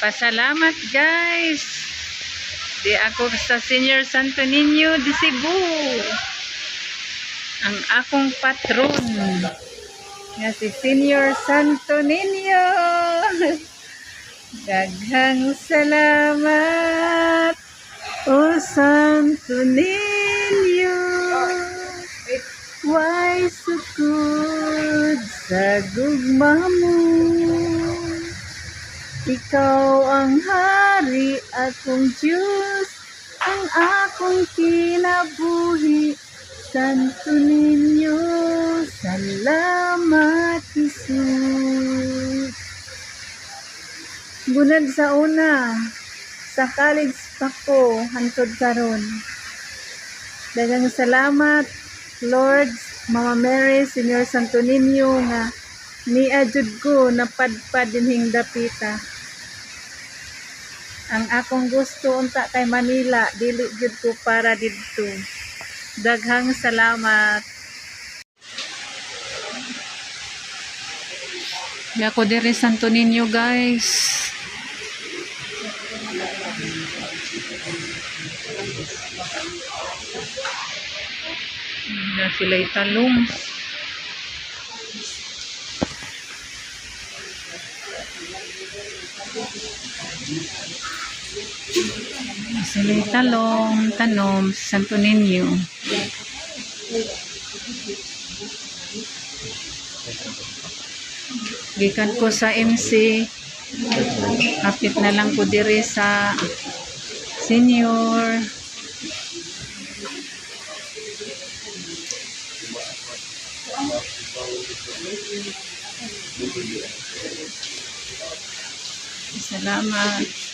Pasalamat guys. Di ako sa Senior Santo Niño de Cebu. Ang akong patron. Nga si Senior Santo Niño. Daghang salamat. O Santo Niño. Why sukod sa gugma mo? Ikaw ang hari, akong Diyos, ang akong kinabuhi. Santo Niño, salamat Jesus. Bunag sa una, sa college pa ko, hantod karon. Dagang salamat, Lord, Mama Mary, Senyor Santo Niño, nga ni ajud ko napadpad dinhing dapita. Ang akong gusto unta kay Manila, dili jud ko para didto. Daghang salamat. Ya ko diri Santo Niño guys. Na sila'y talong. Sila'y talong, tanom, Santo Niño. Gikan ko sa MC. Kapit na lang ko diri sa senior. Salamat.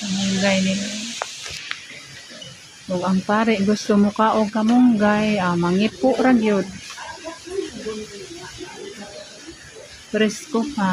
Kamunggay nila. Kung ang pare gusto mo ka o kamunggay, ah, mangipo ra gyud. Presko pa.